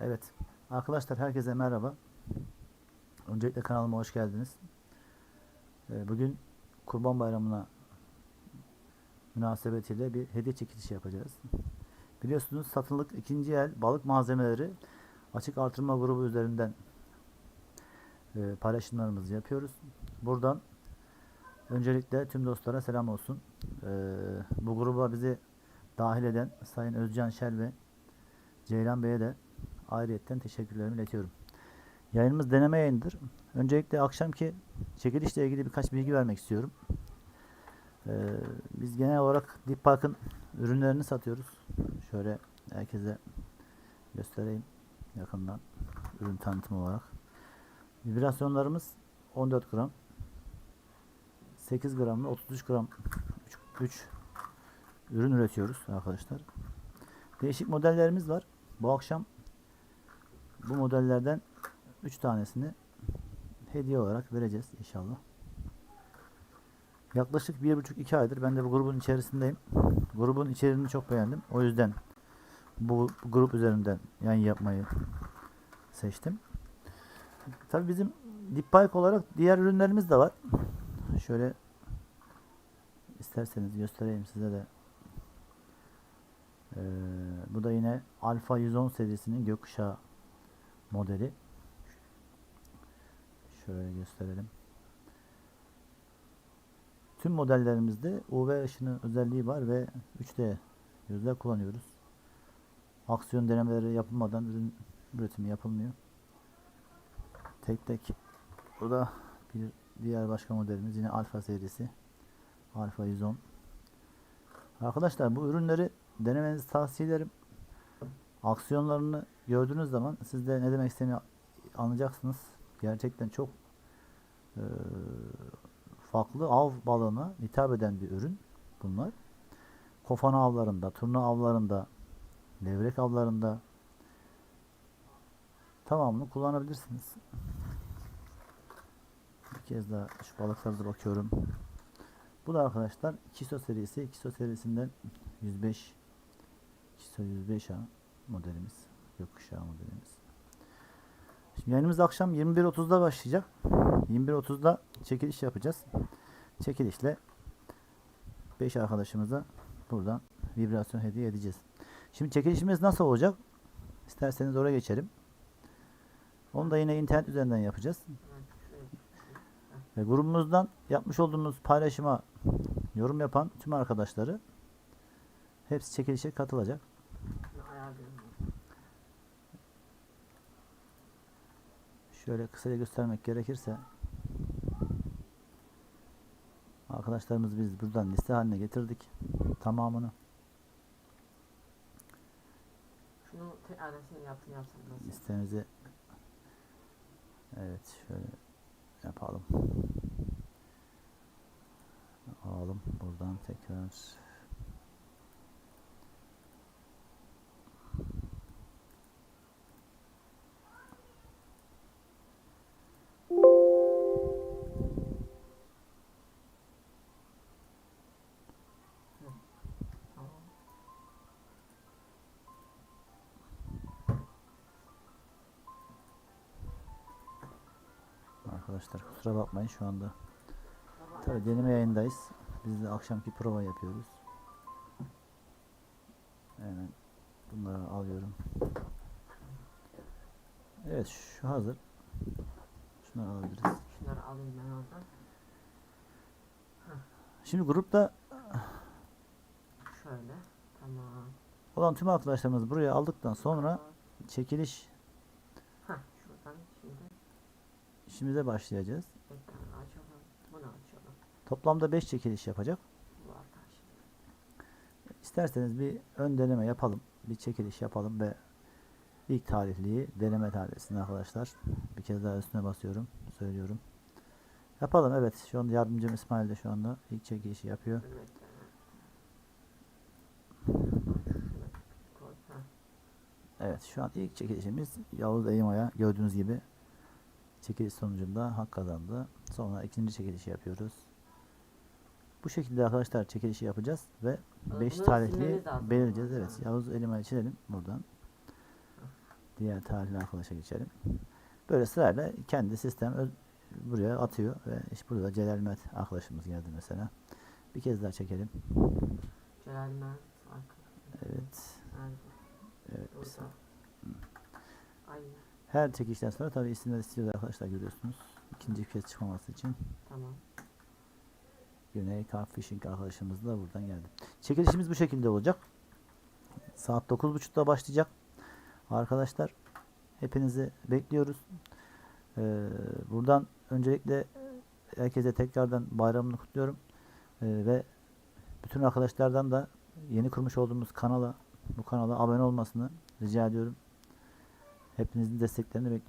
Evet. Arkadaşlar herkese merhaba. Öncelikle kanalıma hoş geldiniz. Ee, Bugün Kurban Bayramı'na münasebetiyle bir hediye çekilişi yapacağız. Biliyorsunuz satılık ikinci el balık malzemeleri açık artırma grubu üzerinden e, paylaşımlarımızı yapıyoruz. Buradan öncelikle tüm dostlara selam olsun. Ee, Bu gruba bizi dahil eden Sayın Özcan Şel ve Ceylan Bey'e de ayrıyetten teşekkürlerimi iletiyorum. Yayınımız deneme yayınıdır. Öncelikle akşamki çekilişle ilgili birkaç bilgi vermek istiyorum. Ee, biz genel olarak Deep Park'ın ürünlerini satıyoruz. Şöyle herkese göstereyim yakından ürün tanıtımı olarak. Vibrasyonlarımız 14 gram 8 gramla 33 gram 3 ürün üretiyoruz arkadaşlar. Değişik modellerimiz var. Bu akşam bu modellerden 3 tanesini hediye olarak vereceğiz inşallah. Yaklaşık 1,5-2 aydır ben de bu grubun içerisindeyim. Grubun içeriğini çok beğendim. O yüzden bu, grup üzerinden yayın yapmayı seçtim. Tabii bizim Deep Bike olarak diğer ürünlerimiz de var. Şöyle isterseniz göstereyim size de. Ee, bu da yine Alfa 110 serisinin gökkuşağı modeli. Şöyle gösterelim. Tüm modellerimizde UV ışını özelliği var ve 3D gözler kullanıyoruz. Aksiyon denemeleri yapılmadan ürün üretimi yapılmıyor. Tek tek. Bu da bir diğer başka modelimiz yine Alfa serisi. Alfa 110. Arkadaşlar bu ürünleri denemenizi tavsiye ederim. Aksiyonlarını gördüğünüz zaman siz de ne demek istediğimi anlayacaksınız. Gerçekten çok e, farklı av balığına hitap eden bir ürün bunlar. Kofana avlarında, turna avlarında, levrek avlarında tamamını kullanabilirsiniz. Bir kez daha şu balıklara bakıyorum. Bu da arkadaşlar Kiso serisi. Kiso serisinden 105 Kiso 105A modelimiz. Gökkuşağı modelimiz. Şimdi yayınımız akşam 21.30'da başlayacak. 21.30'da çekiliş yapacağız. Çekilişle 5 arkadaşımıza buradan vibrasyon hediye edeceğiz. Şimdi çekilişimiz nasıl olacak? İsterseniz oraya geçelim. Onu da yine internet üzerinden yapacağız. Ve grubumuzdan yapmış olduğumuz paylaşıma yorum yapan tüm arkadaşları hepsi çekilişe katılacak. Şöyle kısaca göstermek gerekirse arkadaşlarımız biz buradan liste haline getirdik tamamını. Şunu tekrar yapsın nasıl? Listemizi evet şöyle yapalım. Alalım buradan tekrar. Arkadaşlar kusura bakmayın şu anda. Tabii deneme yayındayız. Biz de akşamki prova yapıyoruz. Hemen bunları alıyorum. Evet şu hazır. Şunları alabiliriz. Şunları alayım ben oradan. Şimdi grupta Şöyle. Tamam. olan tüm arkadaşlarımız buraya aldıktan sonra çekiliş Heh, şuradan şimdi işimize başlayacağız. Toplamda 5 çekiliş yapacak. İsterseniz bir ön deneme yapalım. Bir çekiliş yapalım ve ilk tarihliyi deneme tarihlisini arkadaşlar. Bir kez daha üstüne basıyorum. Söylüyorum. Yapalım evet. Şu anda yardımcım İsmail de şu anda ilk çekilişi yapıyor. Evet şu an ilk çekilişimiz Yavuz Eğimaya gördüğünüz gibi çekiliş sonucunda hak kazandı. Sonra ikinci çekilişi yapıyoruz. Bu şekilde arkadaşlar çekilişi yapacağız ve Bunu 5 silmemiz tarihli belirleyeceğiz. Evet Yavuz Eğimaya çizelim buradan. Diğer tarihli arkadaşa geçelim. Böyle sırayla kendi sistem buraya atıyor ve işte burada Celal Mert arkadaşımız geldi mesela. Bir kez daha çekelim. Celal Mert. Evet. Evet. Aynı. Her çekişten sonra tabii isimler istiyoruz arkadaşlar görüyorsunuz. İkinci kez çıkmaması için. Tamam. Güney Car Fishing arkadaşımız da buradan geldi. Çekilişimiz bu şekilde olacak. Saat 9.30'da başlayacak. Arkadaşlar hepinizi bekliyoruz. Ee, buradan öncelikle herkese tekrardan bayramını kutluyorum. Ee, ve bütün arkadaşlardan da yeni kurmuş olduğumuz kanala bu kanala abone olmasını rica ediyorum. Hepinizin desteklerini bekliyorum.